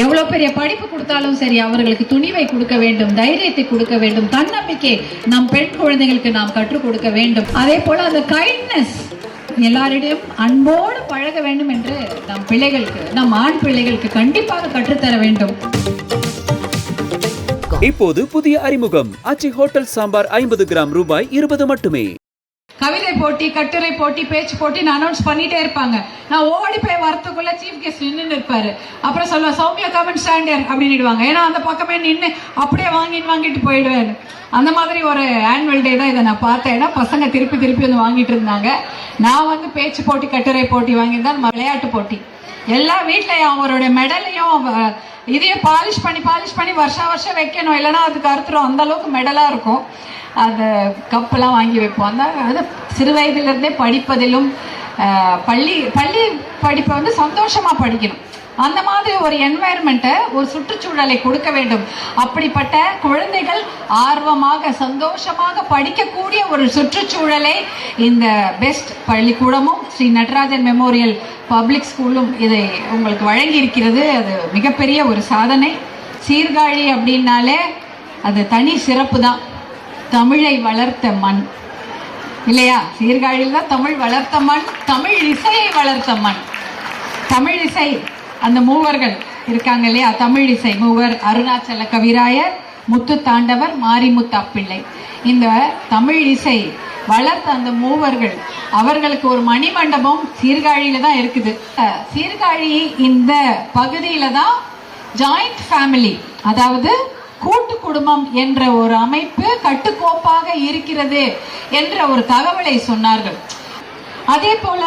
எவ்வளவு பெரிய படிப்பு கொடுத்தாலும் சரி அவர்களுக்கு துணிவை கொடுக்க வேண்டும் தைரியத்தை கொடுக்க வேண்டும் தன்னம்பிக்கை நம் பெண் குழந்தைகளுக்கு நாம் கற்றுக் கொடுக்க வேண்டும். அதே போல அந்த கைண்ட்னஸ் எல்லாரிடையும் அன்போடு பழக வேண்டும் என்று நம் பிள்ளைகளுக்கு நம் ஆண் பிள்ளைகளுக்கு கண்டிப்பாக கற்றுத்தர வேண்டும். இப்போது புதிய அறிமுகம். அச்சி ஹோட்டல் சாம்பார் ஐம்பது கிராம் ரூபாய் இருபது மட்டுமே. கவிதை போட்டி கட்டுரை போட்டி பேச்சு போட்டின்னு அனௌன்ஸ் பண்ணிட்டே இருப்பாங்க. நான் ஓடி போய் வரத்துக்குள்ள சீஃப் கெஸ்ட் நின்று இருப்பாரு. அப்புறம் சொல்லுவேன் சௌமியா கமன் ஸ்டாண்டர் அப்படின்னுடுவாங்க ஏன்னா அந்த பக்கமே நின்று அப்படியே வாங்கிட்டு வாங்கிட்டு போயிடுவேன். அந்த மாதிரி ஒரு ஆனுவல் டே தான் இதை நான் பார்த்தேன். ஏன்னா பசங்க திருப்பி திருப்பி வந்து வாங்கிட்டு இருந்தாங்க. நான் வந்து பேச்சு போட்டி கட்டுரை போட்டி வாங்கியிருந்தேன் விளையாட்டு போட்டி. எல்லா வீட்லையும் அவரோட மெடலையும் இதையே இதையும் பாலிஷ் பண்ணி பாலிஷ் பண்ணி வருஷம் வருஷம் வைக்கணும். இல்லைன்னா அதுக்கு அறுத்துரும். அந்த அளவுக்கு மெடலா இருக்கும். அந்த கப்பெல்லாம் வாங்கி வைப்போம். அந்த அது சிறு வயதிலிருந்தே படிப்பதிலும் பள்ளி பள்ளி படிப்பை வந்து சந்தோஷமாக படிக்கணும். அந்த மாதிரி ஒரு என்வாயர்மெண்ட்டை ஒரு சுற்றுச்சூழலை கொடுக்க வேண்டும். அப்படிப்பட்ட குழந்தைகள் ஆர்வமாக சந்தோஷமாக படிக்கக்கூடிய ஒரு சுற்றுச்சூழலை இந்த பெஸ்ட் பள்ளிக்கூடமும் ஸ்ரீ நடராஜன் மெமோரியல் பப்ளிக் ஸ்கூலும் இதை உங்களுக்கு வழங்கி இருக்கிறது அது மிகப்பெரிய ஒரு சாதனை. சீர்காழி அப்படின்னாலே அது தனி சிறப்பு தான். தமிழை வளர்த்த மண். இல்லையா? சீர்காழியில் தான் தமிழ் வளர்த்த மண் தமிழ் இசையை வளர்த்த மண். தமிழ் இசை அந்த மூவர்கள் இருக்காங்க இல்லையா? தமிழ் இசை மூவர் அருணாச்சல கவிராயர் முத்து தாண்டவர் மாரிமுத்தா பிள்ளை இந்த தமிழ் இசை வளர்த்த அந்த மூவர்கள் அவர்களுக்கு ஒரு மணிமண்டபம் சீர்காழியில தான் இருக்குது. சீர்காழி இந்த பகுதியில தான் ஜாயிண்ட் ஃபேமிலி அதாவது கூட்டு குடும்பம் என்ற ஒரு அமைப்பு கட்டுக்கோப்பாக இருக்கிறது என்ற ஒரு தகவலை சொன்னார்கள். அதே போல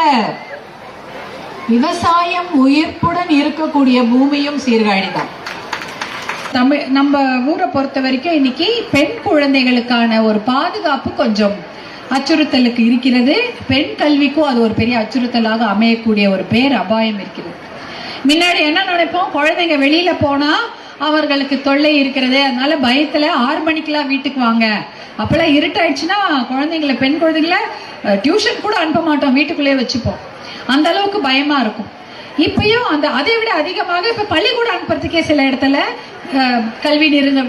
விவசாயம் உயிர்ப்புடன் இருக்கக்கூடிய பூமியும் சீர்காழிதான். தமிழ் நம்ம ஊரை பொறுத்த வரைக்கும் இன்னைக்கு பெண் குழந்தைகளுக்கான ஒரு பாதுகாப்பு கொஞ்சம் அச்சுறுத்தலுக்கு இருக்கிறது. பெண் கல்விக்கும் அது ஒரு பெரிய அச்சுறுத்தலாக அமையக்கூடிய ஒரு பேர் அபாயம் இருக்கிறது. முன்னாடி என்ன நினைப்போம்? குழந்தைங்க வெளியில போனா அவர்களுக்கு தொல்லை இருக்கிறது. அதனால பயத்துல ஆறு மணிக்கெல்லாம் வீட்டுக்கு வாங்க. அப்பெல்லாம் இருட்டாயிடுச்சுன்னா குழந்தைங்களை பெண் குழந்தைங்கள டியூஷன் கூட அனுப்ப மாட்டோம். வீட்டுக்குள்ளேயே வச்சுப்போம். அந்த அளவுக்கு பயமா இருக்கும். இப்பயும் அந்த அதை விட அதிகமாக இப்ப பள்ளிக்கூடம் அனுப்புறதுக்கே சில இடத்துல கல்வி நிறுவன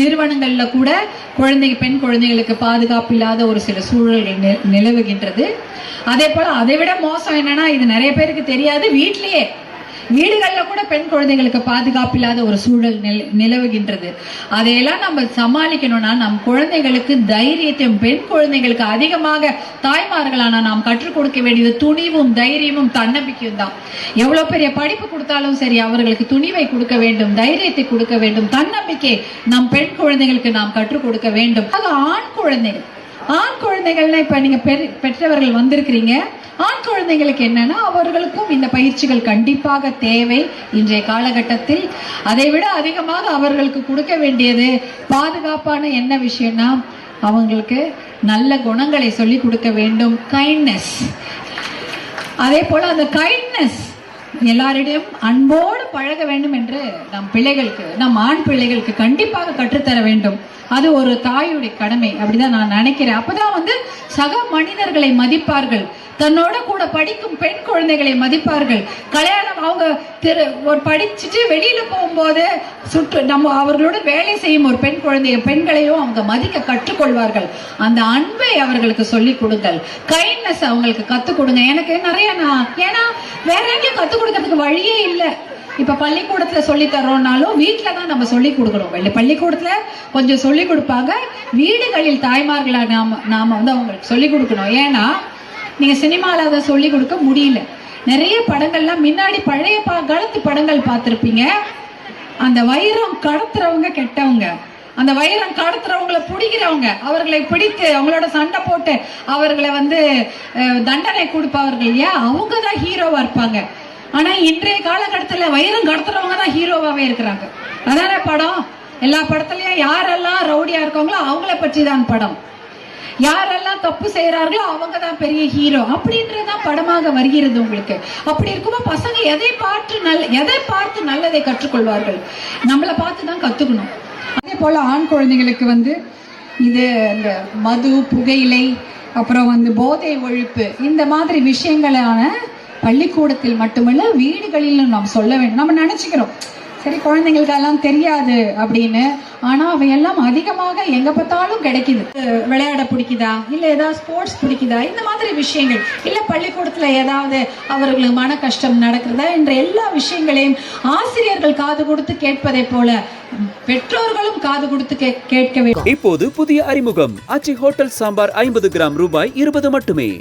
நிறுவனங்கள்ல கூட குழந்தைங்க பெண் குழந்தைகளுக்கு பாதுகாப்பு இல்லாத ஒரு சில சூழல்கள் நிலவுகின்றது. அதே போல அதை விட மோசம் என்னன்னா இது நிறைய பேருக்கு தெரியாது. வீட்லயே வீடுகளில் கூட பெண் குழந்தைகளுக்கு பாதுகாப்பு இல்லாத ஒரு சூழல் நில- நிலவுகின்றது. அதையெல்லாம் நம்ம சமாளிக்கணும்னா நம் குழந்தைகளுக்கு தைரியத்தையும் பெண் குழந்தைகளுக்கு அதிகமாக தாய்மார்களான நாம் கற்றுக் கொடுக்க வேண்டியது துணிவும் தைரியமும் தன்னம்பிக்கையும் தான். எவ்வளவு பெரிய படிப்பு கொடுத்தாலும் சரி அவர்களுக்கு துணிவை கொடுக்க வேண்டும் தைரியத்தை கொடுக்க வேண்டும் தன்னம்பிக்கை நம் பெண் குழந்தைகளுக்கு நாம் கற்றுக் கொடுக்க வேண்டும். அது ஆண் குழந்தைகள். ஆண் குழந்தைகள்னா இப்ப நீங்க பெற்றவர்கள் வந்திருக்கிறீங்க. ஆண் குழந்தைகளுக்கு என்னன்னா அவர்களுக்கும் இந்த பயிற்சிகள் கண்டிப்பாக தேவை. இன்றைய காலகட்டத்தில் அதை விட அதிகமாக அவர்களுக்கு கொடுக்க வேண்டியது பாதுகாப்பான என்ன விஷயம்னா அவங்களுக்கு நல்ல குணங்களை சொல்லி கொடுக்க வேண்டும். கைண்ட்னஸ் அதே போல அந்த கைண்ட்னஸ் எல்லாரிடையும் அன்போடு பழக வேண்டும் என்று நம் பிள்ளைகளுக்கு நம் ஆண் பிள்ளைகளுக்கு கண்டிப்பாக கற்றுத்தர வேண்டும். அது ஒரு தாயுடைய கடமை அப்படிதான் நான் நினைக்கிறேன். அப்பதான் வந்து சக மனிதர்களை மதிப்பார்கள். தன்னோட கூட படிக்கும் பெண் குழந்தைகளை மதிப்பார்கள். கல்யாணம் அவங்க திரு ஒரு படிச்சுட்டு வெளியில போகும்போது சுற்று நம்ம அவர்களோட வேலை செய்யும் ஒரு பெண் குழந்தைய பெண்களையும் அவங்க மதிக்க கற்றுக்கொள்வார்கள். அந்த அன்பை அவர்களுக்கு சொல்லிக் கொடுங்கள். கைண்ட்னஸ் அவங்களுக்கு கத்துக் கொடுங்க. எனக்கு நிறைய நான் ஏன்னா வேற எங்கேயும் கத்துக் கொடுக்கறதுக்கு வழியே இல்லை. இப்ப பள்ளிக்கூடத்துல சொல்லி தர்றோம்னாலும் வீட்டில் தான் நம்ம சொல்லி கொடுக்கணும். வெளி பள்ளிக்கூடத்துல கொஞ்சம் சொல்லி கொடுப்பாங்க. வீடுகளில் தாய்மார்களா நாம நாம வந்து அவங்களுக்கு சொல்லி கொடுக்கணும். ஏன்னா நீங்க சினிமால அதை சொல்லி கொடுக்க முடியல. நிறைய படங்கள்லாம் முன்னாடி பழைய ப- காலத்து படங்கள் பார்த்துருப்பீங்க. அந்த வைரம் கடத்துறவங்க கெட்டவங்க. அந்த வைரம் கடத்துறவங்களை பிடிக்கிறவங்க. அவர்களை பிடித்து அவங்களோட சண்டை போட்டு அவர்களை வந்து தண்டனை கொடுப்பவர்கள். இல்லையா அவங்க தான் ஹீரோவா இருப்பாங்க. ஆனா இன்றைய காலகட்டத்துல வைரம் கடத்துறவங்க தான் ஹீரோவாவே இருக்கிறாங்க. அதானே படம்? எல்லா படத்துலயும் யாரெல்லாம் ரவுடியா இருக்காங்களோ அவங்கள பற்றி தான் படம். யாரெல்லாம் தப்பு செய்யறார்களோ அவங்க தான் பெரிய ஹீரோ. அப்படின்றதுதான் படமாக வருகிறது உங்களுக்கு. அப்படி இருக்கும்போது பசங்க எதை பார்த்து நல்ல எதை பார்த்து நல்லதை கற்றுக்கொள்வார்கள்? நம்மளை பார்த்து தான் கத்துக்கணும். அதே போல ஆண் குழந்தைகளுக்கு வந்து இது இந்த மது புகையிலை அப்புறம் வந்து போதை ஒழிப்பு இந்த மாதிரி விஷயங்களான பள்ளிக்கூடத்தில் மட்டுமல்ல வீடுகளிலும் நாம் சொல்ல வேண்டும். நம்ம நினைச்சுக்கிறோம் சரி குழந்தைங்களுக்கு எல்லாம் தெரியாது அப்படின்னு. ஆனா அவையெல்லாம் அதிகமாக எங்க பார்த்தாலும் கிடைக்குது. விளையாட பிடிக்குதா? இல்ல ஏதாவது ஸ்போர்ட்ஸ் பிடிக்குதா? இந்த மாதிரி விஷயங்கள். இல்ல பள்ளிக்கூடத்துல ஏதாவது அவர்களுக்கு மன கஷ்டம் நடக்கிறதா? என்ற எல்லா விஷயங்களையும் ஆசிரியர்கள் காது கொடுத்து கேட்பதை போல பெற்றோர்களும் காது கொடுத்து கே- கேட்க வேண்டும். இப்போது புதிய அறிமுகம். அச்சி ஹோட்டல் சாம்பார் ஐம்பது கிராம் ரூபாய் இருபது மட்டுமே.